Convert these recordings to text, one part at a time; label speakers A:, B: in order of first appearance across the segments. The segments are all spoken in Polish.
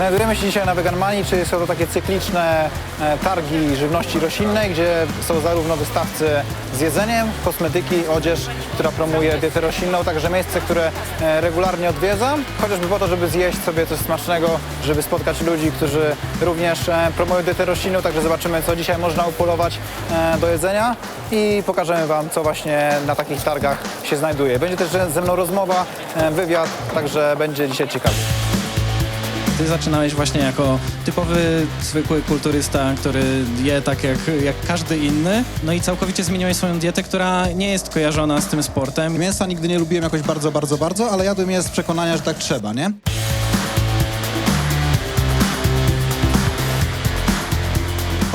A: Znajdujemy się dzisiaj na Veganmanii, czyli są to takie cykliczne e, targi żywności roślinnej, gdzie są zarówno wystawcy z jedzeniem, kosmetyki, odzież, która promuje dietę roślinną, także miejsce, które e, regularnie odwiedzam, chociażby po to, żeby zjeść sobie coś smacznego, żeby spotkać ludzi, którzy również e, promują dietę roślinną, także zobaczymy, co dzisiaj można upolować do jedzenia i pokażemy Wam, co właśnie na takich targach się znajduje. Będzie też ze mną rozmowa, wywiad, także będzie dzisiaj ciekawie.
B: Ty zaczynałeś właśnie jako typowy, zwykły kulturysta, który je tak jak, jak każdy inny, no i całkowicie zmieniłeś swoją dietę, która nie jest kojarzona z tym sportem.
C: Mięsa nigdy nie lubiłem jakoś bardzo, bardzo, bardzo, ale jadłem je z przekonania, że tak trzeba, nie?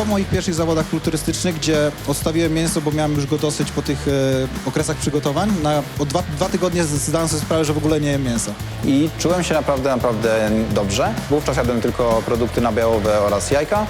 C: Po moich pierwszych zawodach kulturystycznych, gdzie odstawiłem mięso, bo miałem już go dosyć po tych e, okresach przygotowań, na, o dwa, dwa tygodnie zdałem sobie sprawę, że w ogóle nie jem mięsa.
A: I czułem się naprawdę, naprawdę dobrze. Wówczas jadłem tylko produkty nabiałowe oraz jajka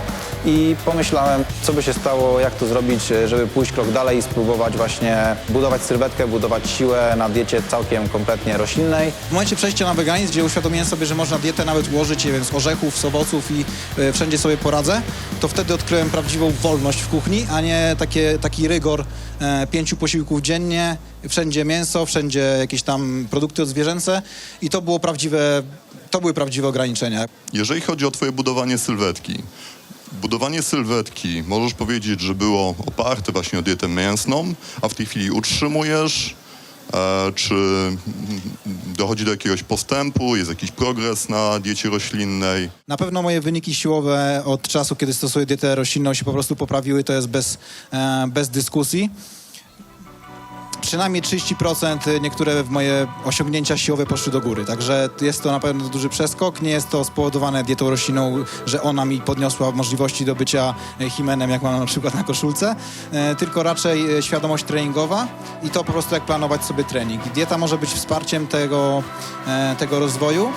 A: i pomyślałem, co by się stało, jak to zrobić, żeby pójść krok dalej i spróbować właśnie budować sylwetkę, budować siłę na diecie całkiem kompletnie roślinnej.
C: W momencie przejścia na weganizm, gdzie uświadomiłem sobie, że można dietę nawet ułożyć, nie wiem, z orzechów, z owoców i e, wszędzie sobie poradzę, to wtedy odkryłem prawdziwą wolność w kuchni, a nie takie, taki rygor e, pięciu posiłków dziennie, wszędzie mięso, wszędzie jakieś tam produkty odzwierzęce i to było prawdziwe, to były prawdziwe ograniczenia.
D: Jeżeli chodzi o twoje budowanie sylwetki, budowanie sylwetki możesz powiedzieć, że było oparte właśnie o dietę mięsną, a w tej chwili utrzymujesz, czy mm, dochodzi do jakiegoś postępu, jest jakiś progres na diecie roślinnej?
C: Na pewno moje wyniki siłowe od czasu, kiedy stosuję dietę roślinną się po prostu poprawiły, to jest bez, e, bez dyskusji. Przynajmniej 30% niektóre moje osiągnięcia siłowe poszły do góry, także jest to na pewno duży przeskok. Nie jest to spowodowane dietą roślinną, że ona mi podniosła możliwości do bycia e, himenem, jak mam na przykład na koszulce, e, tylko raczej e, świadomość treningowa i to po prostu jak planować sobie trening. Dieta może być wsparciem tego, e, tego rozwoju.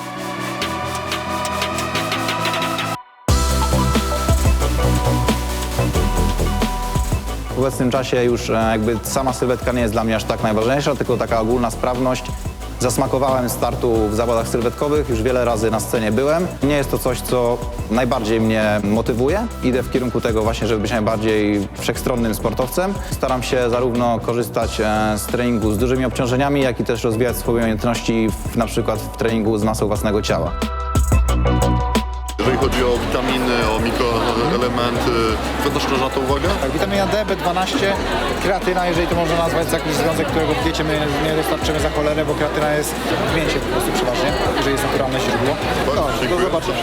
A: W obecnym czasie już e, jakby sama sylwetka nie jest dla mnie aż tak najważniejsza, tylko taka ogólna sprawność. Zasmakowałem startu w zawodach sylwetkowych, już wiele razy na scenie byłem. Nie jest to coś, co najbardziej mnie motywuje. Idę w kierunku tego właśnie, żeby być najbardziej wszechstronnym sportowcem. Staram się zarówno korzystać e, z treningu z dużymi obciążeniami, jak i też rozwijać swoje umiejętności w, na przykład w treningu z masą własnego ciała.
D: Jeżeli chodzi o witaminy, o mikroelementy, zwracasz też na to uwagę?
A: Tak, witamina D, B12, kreatyna, jeżeli to można nazwać, jakiś związek, którego w diecie my nie dostarczymy za cholerę, bo kreatyna jest w mięsie po prostu przeważnie, jeżeli jest naturalne źródło.
D: Bardzo
A: No,
D: dziękuję
A: do zobaczenia.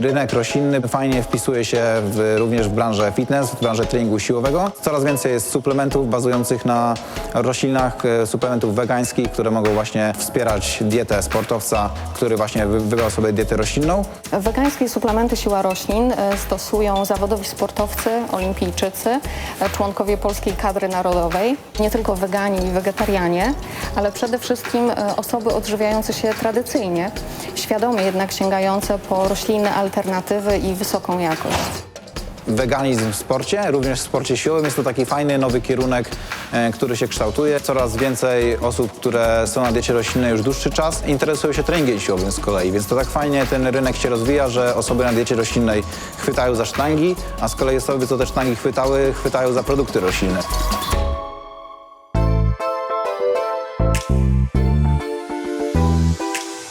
A: Rynek roślinny fajnie wpisuje się w, również w branżę fitness, w branżę treningu siłowego. Coraz więcej jest suplementów bazujących na roślinach, e, suplementów wegańskich, które mogą właśnie wspierać dietę sportowca, który właśnie wy- wybrał sobie dietę roślinną.
E: Wegańskie suplementy siła roślin e, stosują zawodowi sportowcy, olimpijczycy, e, członkowie polskiej kadry narodowej, nie tylko wegani i wegetarianie, ale przede wszystkim osoby odżywiające się tradycyjnie, świadomie jednak sięgające po roślinne alternatywy i wysoką jakość.
A: Weganizm w sporcie, również w sporcie siłowym jest to taki fajny, nowy kierunek, e, który się kształtuje. Coraz więcej osób, które są na diecie roślinnej już dłuższy czas, interesują się treningiem siłowym z kolei, więc to tak fajnie ten rynek się rozwija, że osoby na diecie roślinnej chwytają za sztangi, a z kolei osoby, co te sztangi chwytały, chwytają za produkty roślinne.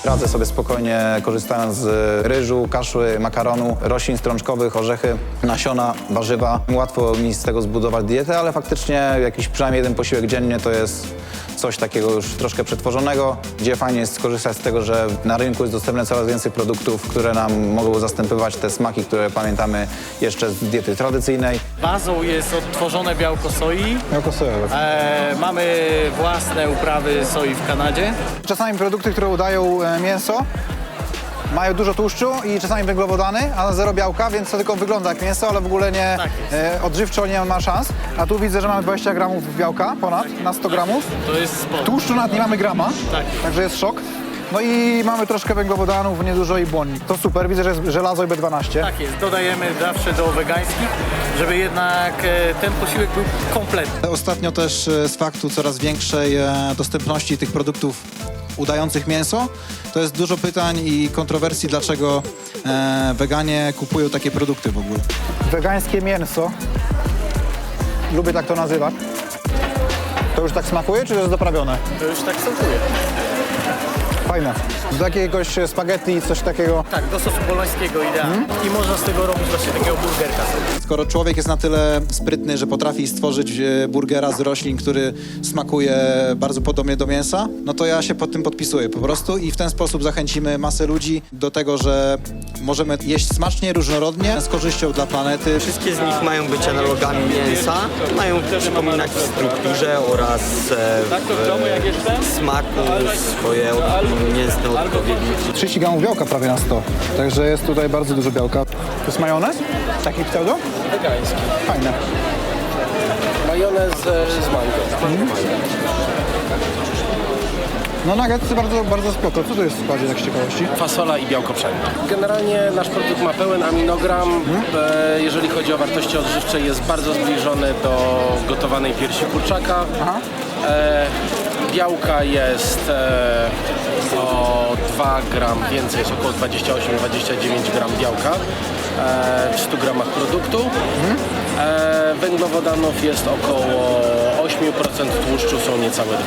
A: Radzę sobie spokojnie korzystając z ryżu, kaszły, makaronu, roślin strączkowych, orzechy, nasiona, warzywa. Łatwo mi z tego zbudować dietę, ale faktycznie jakiś przynajmniej jeden posiłek dziennie to jest coś takiego już troszkę przetworzonego, gdzie fajnie jest skorzystać z tego, że na rynku jest dostępne coraz więcej produktów, które nam mogą zastępować te smaki, które pamiętamy jeszcze z diety tradycyjnej.
F: Bazą jest odtworzone białko soi.
A: Białko sojowe.
F: E, mamy własne uprawy soi w Kanadzie.
A: Czasami produkty, które udają e, mięso, mają dużo tłuszczu i czasami węglowodany, a zero białka, więc to tylko wygląda jak mięso, ale w ogóle nie
F: Tak
A: e, odżywczo nie ma szans. A tu widzę, że mamy 20 gramów białka ponad na 100 gramów.
F: To jest sport.
A: Tłuszczu nad nie mamy grama,
F: Tak.
A: także jest szok. No i mamy troszkę węglowodanów, niedużo i błonni. To super, widzę, że jest żelazo i B12.
F: Tak jest. Dodajemy zawsze do wegańskich, żeby jednak e, ten posiłek był kompletny.
C: Ostatnio też e, z faktu coraz większej e, dostępności tych produktów
G: udających mięso, to jest dużo pytań i kontrowersji, dlaczego e, weganie kupują takie produkty w ogóle.
C: Wegańskie mięso. Lubię tak to nazywać. To już tak smakuje, czy to jest doprawione?
F: To już tak smakuje.
C: Fajne. Do jakiegoś spaghetti, coś takiego.
F: Tak, do sosu bolońskiego idealnie. I można z tego robić właśnie takiego burgerka.
G: Skoro człowiek jest na tyle sprytny, że potrafi stworzyć e, burgera z roślin, który smakuje bardzo podobnie do mięsa, no to ja się pod tym podpisuję po prostu i w ten sposób zachęcimy masę ludzi do tego, że możemy jeść smacznie, różnorodnie, z korzyścią dla planety.
H: Wszystkie z nich mają być analogami mięsa, mają przypominać w strukturze oraz e, w smaku swoje mięsne odpowiedniki.
C: 30 gramów białka prawie na 100. Także jest tutaj bardzo dużo białka. To jest majonez? Taki pseudo?
I: Wegański.
C: Fajne.
I: Majonez e, z mango.
C: No nuggetsy bardzo, bardzo spoko. Co to jest w składzie, tak z ciekawości?
I: Fasola i białko pszenne. Generalnie nasz produkt ma pełen aminogram. E, jeżeli chodzi o wartości odżywcze, jest bardzo zbliżony do gotowanej piersi kurczaka. E, białka jest e, o 2 gram więcej, jest około 28-29 gram białka e, w 100 gramach produktu. E, węglowodanów jest około 8%, tłuszczu są niecałe 2%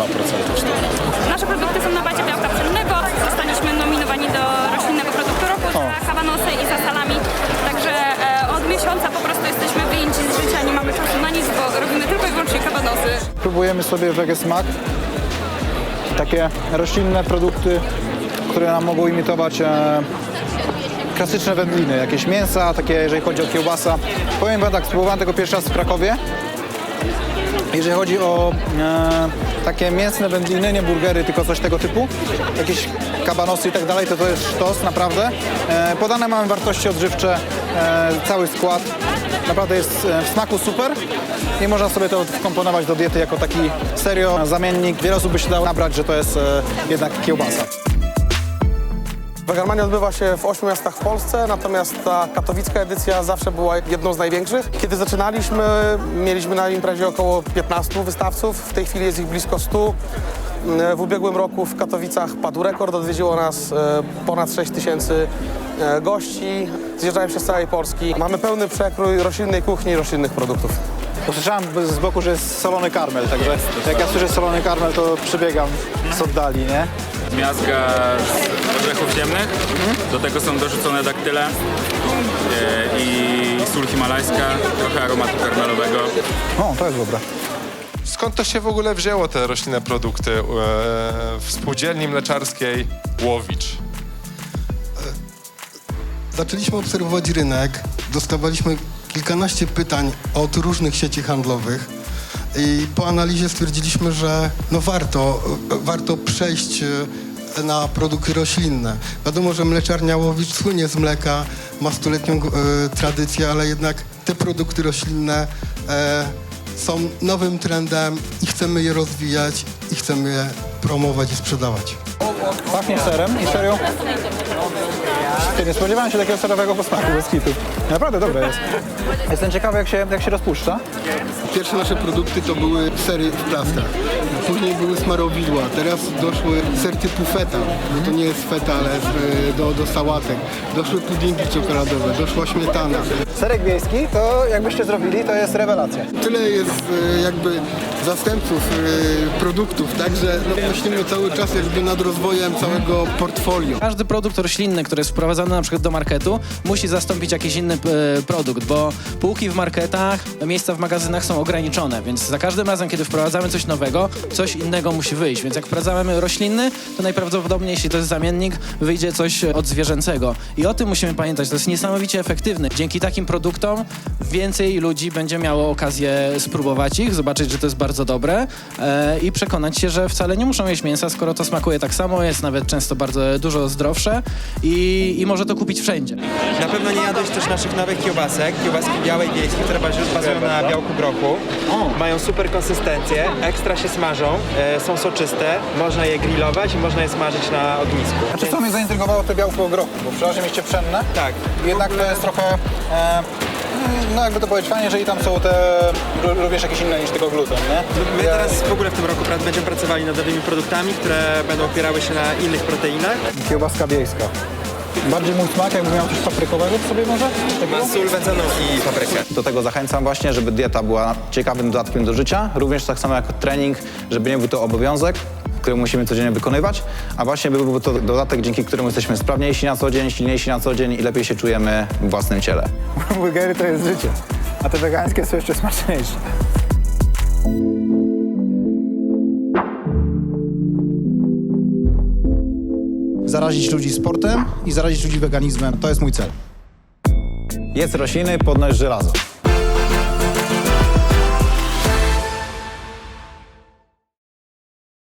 I: w 100 gramach.
J: Nasze produkty są na bazie białka pszennego. Zostaliśmy nominowani do roślinnego produktu roku za kabanosy i za salami. Także e, od miesiąca po prostu jesteśmy wyjęci z życia, nie mamy czasu na nic, bo robimy tylko i wyłącznie kabanosy.
C: Próbujemy sobie wege smak. Takie roślinne produkty, które nam mogą imitować e, klasyczne wędliny, jakieś mięsa, takie jeżeli chodzi o kiełbasa. Powiem wam tak, spróbowałem tego pierwszy raz w Krakowie. Jeżeli chodzi o e, takie mięsne wędliny, nie burgery, tylko coś tego typu, jakieś kabanosy i tak dalej, to to jest sztos, naprawdę. E, podane mamy wartości odżywcze, e, cały skład. Naprawdę jest e, w smaku super i można sobie to wkomponować do diety jako taki serio zamiennik. Wiele osób by się dało nabrać, że to jest e, jednak kiełbasa.
K: Wegarmania odbywa się w ośmiu miastach w Polsce, natomiast ta katowicka edycja zawsze była jedną z największych. Kiedy zaczynaliśmy, mieliśmy na imprezie około 15 wystawców, w tej chwili jest ich blisko 100. W ubiegłym roku w Katowicach padł rekord, odwiedziło nas e, ponad 6 tysięcy e, gości, zjeżdżają się z całej Polski. Mamy pełny przekrój roślinnej kuchni i roślinnych produktów.
C: Usłyszałem z boku, że jest solony karmel, także jak ja słyszę solony karmel, to przybiegam z oddali, nie?
L: miazga z orzechów ziemnych. Do tego są dorzucone daktyle e, i sól himalajska, trochę aromatu karmelowego.
C: O, to jest dobre.
M: Skąd to się w ogóle wzięło, te roślinne produkty e, w spółdzielni mleczarskiej Łowicz?
N: Zaczęliśmy obserwować rynek, dostawaliśmy kilkanaście pytań od różnych sieci handlowych i po analizie stwierdziliśmy, że no warto, warto przejść e, na produkty roślinne. Wiadomo, że mleczarnia Łowicz słynie z mleka, ma stuletnią e, tradycję, ale jednak te produkty roślinne e, są nowym trendem i chcemy je rozwijać i chcemy je promować i sprzedawać.
C: Pachnie serem i serio. Nie spodziewałem się takiego serowego posmaku bez kitu. Naprawdę dobre jest. Jestem ciekawy, jak się, jak się rozpuszcza.
N: Pierwsze nasze produkty to były sery w plastach. Później były smarowidła. Teraz doszły ser typu feta. No to nie jest feta, ale jest e, do, do sałatek. Doszły puddingi czekoladowe, doszła śmietana.
C: Serek wiejski, to jakbyście zrobili, to jest rewelacja.
N: Tyle jest e, jakby zastępców e, produktów, także no, myślimy cały czas jakby nad rozwojem całego portfolio.
B: Każdy produkt roślinny, który jest wprowadzany na przykład do marketu, musi zastąpić jakiś inny e, produkt, bo półki w marketach, miejsca w magazynach są ograniczone, więc za każdym razem, kiedy wprowadzamy coś nowego, coś innego musi wyjść. Więc jak wprowadzamy roślinny, to najprawdopodobniej, jeśli to jest zamiennik, wyjdzie coś od zwierzęcego. I o tym musimy pamiętać, to jest niesamowicie efektywne. Dzięki takim produktom więcej ludzi będzie miało okazję spróbować ich, zobaczyć, że to jest bardzo dobre e, i przekonać się, że wcale nie muszą jeść mięsa, skoro to smakuje tak samo, jest nawet często bardzo dużo zdrowsze i, i może to kupić wszędzie.
H: Na pewno nie jadłeś też naszych nowych kiełbasek, kiełbaski białej wiejskiej, które bazu- bazują na białku grochu. Mają super konsystencję, ekstra się smażą, e, są soczyste, można je grillować i można je smażyć na ognisku.
C: Znaczy, co mnie zaintrygowało, to białko grochu, bo przeważnie mieście pszenne.
H: Tak.
C: Jednak to jest trochę e,
A: no jakby to powiedzieć, fajnie, jeżeli tam są te, r- również jakieś inne niż tylko gluten, nie?
H: My
A: Ja-
H: teraz w ogóle w tym roku pra- będziemy pracowali nad nowymi produktami, które będą opierały się na innych proteinach.
A: Kiełbaska biejska. Bardziej mój smak, jakby miał coś paprykowego w sobie może? Takiego?
H: Ma sól wędzoną i paprykę.
A: Do tego zachęcam właśnie, żeby dieta była ciekawym dodatkiem do życia, również tak samo jak trening, żeby nie był to obowiązek, który musimy codziennie wykonywać, a właśnie by był to dodatek, dzięki któremu jesteśmy sprawniejsi na co dzień, silniejsi na co dzień i lepiej się czujemy w własnym ciele. Burgery to jest życie, a te wegańskie są jeszcze smaczniejsze.
C: Zarazić ludzi sportem i zarazić ludzi weganizmem, to jest mój cel.
A: Jedz rośliny, podnoś żelazo.